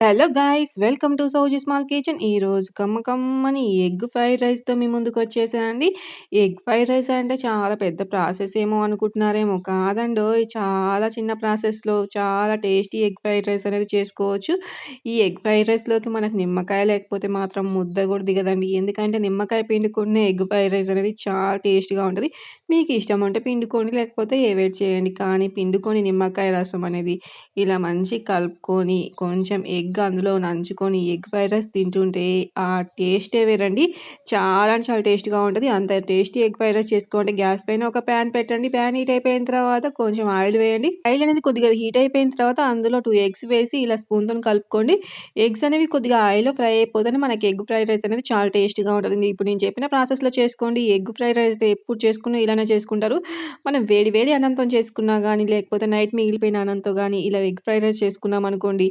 Hello guys welcome to Sowji small kitchen. ఈరోజు కమ్మ కమ్మని ఎగ్ ఫ్రైడ్ రైస్తో మీ ముందుకు వచ్చేసానండి. ఎగ్ ఫ్రైడ్ రైస్ అంటే చాలా పెద్ద ప్రాసెస్ ఏమో అనుకుంటున్నారేమో కాదండో. చాలా చిన్న ప్రాసెస్లో చాలా టేస్టీ ఎగ్ ఫ్రైడ్ రైస్ అనేది చేసుకోవచ్చు. ఈ ఎగ్ ఫ్రైడ్ రైస్లోకి మనకు నిమ్మకాయ లేకపోతే మాత్రం ముద్ద కూడా దిగదండి. ఎందుకంటే నిమ్మకాయ పిండుకున్న ఎగ్ ఫ్రైడ్ రైస్ అనేది చాలా టేస్ట్గా ఉంటుంది. మీకు ఇష్టం అంటే పిండుకొని లేకపోతే ఏవేట్ చేయండి. కానీ పిండుకొని నిమ్మకాయ రసం అనేది ఇలా మంచి కలుపుకొని కొంచెం ఎగ్ అందులో నంచుకొని ఎగ్ ఫ్రైడ్ రైస్ తింటుంటే ఆ టేస్టే వేరండి. చాలా చాలా టేస్ట్గా ఉంటుంది. అంత టేస్టీ ఎగ్ ఫ్రైడ్ రైస్ చేసుకోండి గ్యాస్ పైన ఒక ప్యాన్ పెట్టండి. ప్యాన్ హీట్ అయిపోయిన తర్వాత కొంచెం ఆయిల్ వేయండి. ఆయిల్ అనేది కొద్దిగా హీట్ అయిపోయిన తర్వాత అందులో టూ ఎగ్స్ వేసి ఇలా స్పూన్తో కలుపుకోండి. ఎగ్స్ అనేవి కొద్దిగా ఆయిల్లో ఫ్రై అయిపోతే మనకి ఎగ్ ఫ్రైడ్ రైస్ అనేది చాలా టేస్ట్గా ఉంటుంది. ఇప్పుడు నేను చెప్పిన ప్రాసెస్లో చేసుకోండి. ఎగ్ ఫ్రైడ్ రైస్ ఎప్పుడు చేసుకున్నా ఇలానే చేసుకుంటారు. మనం వేడి వేడి అన్నంతో చేసుకున్నా కానీ లేకపోతే నైట్ మిగిలిపోయిన అన్నంతో కానీ ఇలా ఎగ్ ఫ్రైడ్ రైస్ చేసుకున్నాం అనుకోండి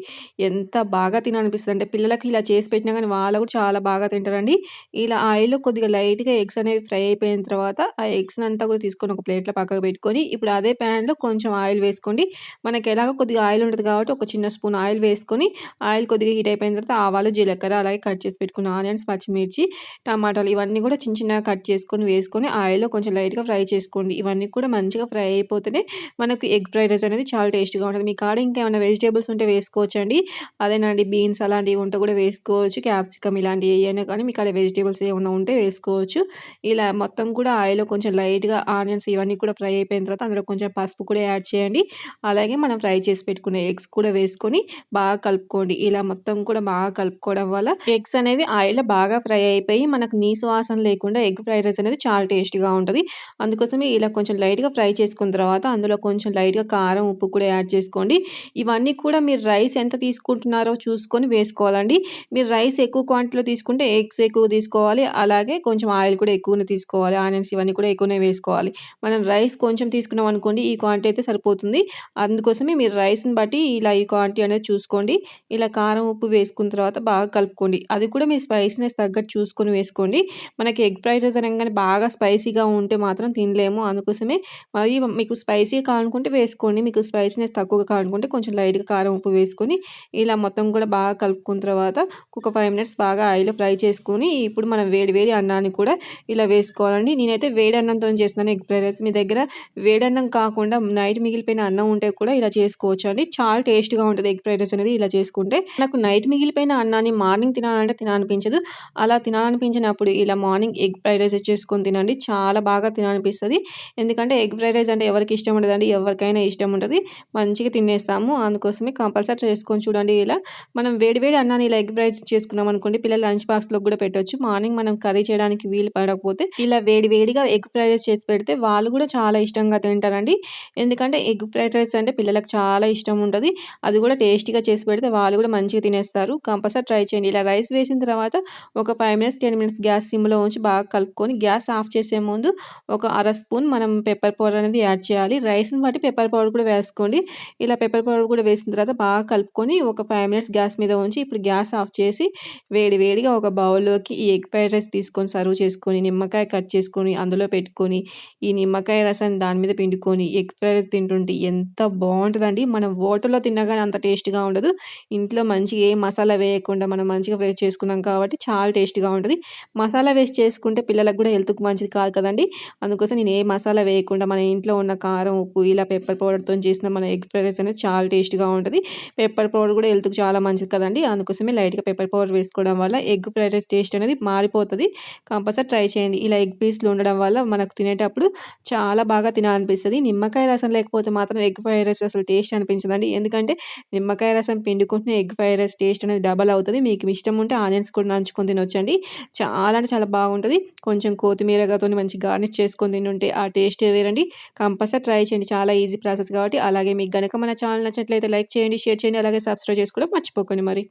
ఎంత బాగా తినాలనిపిస్తుంది. అంటే పిల్లలకి ఇలా చేసి పెట్టినా కానీ వాళ్ళు కూడా చాలా బాగా తింటారండి. ఇలా ఆయిల్లో కొద్దిగా లైట్గా ఎగ్స్ అనేవి ఫ్రై అయిపోయిన తర్వాత ఆ ఎగ్స్ అంతా కూడా తీసుకొని ఒక ప్లేట్లో పక్కకు పెట్టుకొని ఇప్పుడు అదే ప్యాన్లో కొంచెం ఆయిల్ వేసుకోండి. మనకి ఎలాగో కొద్దిగా ఆయిల్ ఉంటుంది కాబట్టి ఒక చిన్న స్పూన్ ఆయిల్ వేసుకొని ఆయిల్ కొద్దిగా హీట్ అయిపోయిన తర్వాత ఆవాలు జీలకర్ర అలాగే కట్ చేసి పెట్టుకున్న ఆనియన్స్ పచ్చిమిర్చి టమాటాలు ఇవన్నీ కూడా చిన్న చిన్నగా కట్ చేసుకొని వేసుకొని ఆయిల్లో కొంచెం లైట్గా ఫ్రై చేసుకోండి. ఇవన్నీ కూడా మంచిగా ఫ్రై అయిపోతేనే మనకు ఎగ్ ఫ్రైడ్ రైస్ అనేది చాలా టేస్ట్గా ఉంటుంది. మీ కాడ ఇంకా ఏమైనా వెజిటేబుల్స్ ఉంటే వేసుకోవచ్చండి. అదేనండి బీన్స్ అలాంటివి ఉంటే కూడా వేసుకోవచ్చు. క్యాప్సికమ్ ఇలాంటివి ఏమైనా కానీ మీకు కాడ వెజిటేబుల్స్ ఏమైనా ఉంటే వేసుకోవచ్చు. ఇలా మొత్తం కూడా ఆయిల్లో కొంచెం లైట్గా ఆనియన్స్ ఇవన్నీ కూడా ఫ్రై అయిపోయిన తర్వాత అందులో కొంచెం పసుపు కూడా యాడ్ చేయండి. అలాగే మనం ఫ్రై చేసి పెట్టుకున్న ఎగ్స్ కూడా వేసుకొని బాగా కలుపుకోండి. ఇలా మొత్తం కూడా బాగా కలుపుకోవడం వల్ల ఎగ్స్ అనేవి ఆయిల్లో బాగా ఫ్రై అయిపోయి మనకు నీసు వాసన లేకుండా ఎగ్ ఫ్రైడ్ రైస్ అనేది చాలా టేస్టీగా ఉంటుంది. అందుకోసమే ఇలా కొంచెం లైట్గా ఫ్రై చేసుకున్న తర్వాత అందులో కొంచెం లైట్గా కారం ఉప్పు కూడా యాడ్ చేసుకోండి. ఇవన్నీ కూడా మీరు రైస్ ఎంత తీసుకుంటున్నారో చూసుకొని వేసుకోవాలండి. మీరు రైస్ ఎక్కువ క్వాంటిటీలో తీసుకుంటే ఎగ్స్ ఎక్కువ తీసుకోవాలి. అలాగే కొంచెం ఆయిల్ కూడా ఎక్కువనే తీసుకోవాలి. ఆనియన్స్ ఇవన్నీ కూడా ఎక్కువనే వేసుకోవాలి. మనం రైస్ కొంచెం తీసుకున్నాం అనుకోండి ఈ క్వాంటిటీ అయితే సరిపోతుంది. అందుకోసమే మీరు రైస్ని బట్టి ఇలా ఈ క్వాంటిటీ అనేది చూసుకోండి. ఇలా కారం ఉప్పు వేసుకున్న తర్వాత బాగా కలుపుకోండి. అది కూడా మీ స్పైసీనెస్ తగ్గట్టు చూసుకొని వేసుకోండి. మనకి ఎగ్ ఫ్రైడ్ రైస్ అనగానే బాగా స్పైసీగా ఉంటే మాత్రం తినలేము. అందుకోసమే మరి మీకు స్పైసీగా కావాలనుకుంటే వేసుకోండి. మీకు స్పైసీనెస్ తక్కువగా కావాలనుకుంటే కొంచెం లైట్గా కారం ఉప్పు వేసుకొని ఇలా మొత్తం కూడా బాగా కలుపుకున్న తర్వాత ఒక ఫైవ్ మినిట్స్ బాగా ఆయిల్ ఫ్రై చేసుకొని ఇప్పుడు మనం వేడి వేడి అన్నాన్ని కూడా ఇలా వేసుకోవాలండి. నేనైతే వేడి అన్నంతో చేస్తున్నాను. ఎగ్ ఫ్రైడ్ రైస్ మీ దగ్గర వేడన్నం కాకుండా నైట్ మిగిలిపోయిన అన్నం ఉంటే కూడా ఇలా చేసుకోవచ్చు అండి చాలా టేస్ట్గా ఉంటుంది ఎగ్ ఫ్రైడ్ రైస్ అనేది ఇలా చేసుకుంటే. నాకు నైట్ మిగిలిపోయిన అన్నాన్ని మార్నింగ్ తినాలంటే తినాలనిపించదు. అలా తినాలనిపించినప్పుడు ఇలా మార్నింగ్ ఎగ్ ఫ్రైడ్ రైస్ చేసుకొని తినండి. చాలా బాగా తినాలి అనిపిస్తుంది. ఎందుకంటే ఎగ్ ఫ్రైడ్ రైస్ అంటే ఎవరికి ఇష్టం ఉండదండి ఎవరికైనా ఇష్టం ఉంటుంది. మంచిగా తినేస్తాము. అందుకోసమే కంపల్సరీ చేసుకొని చూడండి ఇలా. మనం వేడి వేడి అన్నాన్ని ఇలా ఎగ్ ఫ్రైడ్ చేసుకున్నాం అనుకోండి పిల్లలు లంచ్ బాక్స్లో కూడా పెట్టవచ్చు మార్నింగ్ మనం కర్రీ చేయడానికి వీలు పడకపోతే ఇలా వేడివేడిగా ఎగ్ ఫ్రైడ్ రైస్ చేసి పెడితే వాళ్ళు కూడా చాలా ఇష్టంగా తింటారండి. ఎందుకంటే ఎగ్ ఫ్రైడ్ రైస్ అంటే పిల్లలకు చాలా ఇష్టం ఉంటుంది. అది కూడా టేస్టీగా చేసి పెడితే వాళ్ళు కూడా మంచిగా తినేస్తారు. కంపల్సరీ ట్రై చేయండి. ఇలా రైస్ వేసిన తర్వాత ఒక five minutes ten minutes gas సిమ్లో ఉంచి బాగా కలుపుకొని గ్యాస్ ఆఫ్ చేసే ముందు ఒక అర స్పూన్ మనం పెప్పర్ పౌడర్ అనేది యాడ్ చేయాలి. రైస్ని బట్టి పెప్పర్ పౌడర్ కూడా వేసుకోండి. ఇలా పెప్పర్ పౌడర్ కూడా వేసిన తర్వాత బాగా కలుపుకొని ఒక ఫైవ్ మినిట్స్ గ్యాస్ మీద ఉంచి ఇప్పుడు గ్యాస్ ఆఫ్ చేసి వేడి వేడిగా ఒక బౌల్లోకి ఈ ఎగ్ ఫ్రైడ్ రైస్ తీసుకొని సర్వ్ చేసుకొని నిమ్మకాయ కట్ చేసుకొని అందులో పెట్టుకొని ఈ నిమ్మకాయ రసాన్ని దాని మీద పిండుకొని ఎగ్ ఫ్రైడ్ రైస్ తింటుంటే ఎంత బాగుంటుందండి. మనం హోటల్లో తిన్నా కానీ అంత టేస్ట్గా ఉండదు. ఇంట్లో మంచిగా ఏ మసాలా వేయకుండా మనం మంచిగా ఫ్రై చేసుకున్నాం కాబట్టి చాలా టేస్ట్గా ఉంటుంది. మసాలా వేసి చేసుకుంటే పిల్లలకు కూడా హెల్త్కి మంచిది కాదు కదండి. అందుకు అందుకోసం నేను ఏ మసాలా వేయకుండా మన ఇంట్లో ఉన్న కారం ఉప్పు ఇలా పెప్పర్ పౌడర్తో చేసిన మన ఎగ్ ఫ్రైడ్ రైస్ అనేది చాలా టేస్ట్గా ఉంటుంది. పెప్పర్ పౌడర్ కూడా హెల్త్కి చాలా మంచిది కదండి. అందుకోసమే లైట్గా పెప్పర్ పౌడర్ వేసుకోవడం వల్ల ఎగ్ ఫ్రైడ్ రైస్ టేస్ట్ అనేది మారిపోతుంది. కంపల్సరీ ట్రై చేయండి. ఇలా ఎగ్ పీస్లు ఉండడం వల్ల మనకు తినేటప్పుడు చాలా బాగా తినాలనిపిస్తుంది. నిమ్మకాయ రసం లేకపోతే మాత్రం ఎగ్ ఫ్రైడ్ రైస్ అసలు టేస్ట్ అనిపించదండి. ఎందుకంటే నిమ్మకాయ రసం పిండుకుంటే ఎగ్ ఫ్రైడ్ రైస్ టేస్ట్ అనేది డబల్ అవుతుంది. మీకు ఇష్టం ఉంటే ఆనియన్స్ కూడా నంచుకొని తినొచ్చండి. చాలా అంటే చాలా బాగుంటుంది. కొంచెం కొత్తిమీరగాతో మంచి గార్నిష్ చేసుకొని చేసుకొని తింటుంటే ఆ టేస్ట్ వేరండి. కంపల్సరీ ట్రై చేయండి. చాలా ఈజీ ప్రాసెస్ కాబట్టి అలాగే మీకు కనుక మన ఛానల్ నచ్చినట్లయితే లైక్ చేయండి షేర్ చేయండి అలాగే సబ్స్క్రైబ్ చేసుకోవడం మర్చిపోకండి మరి.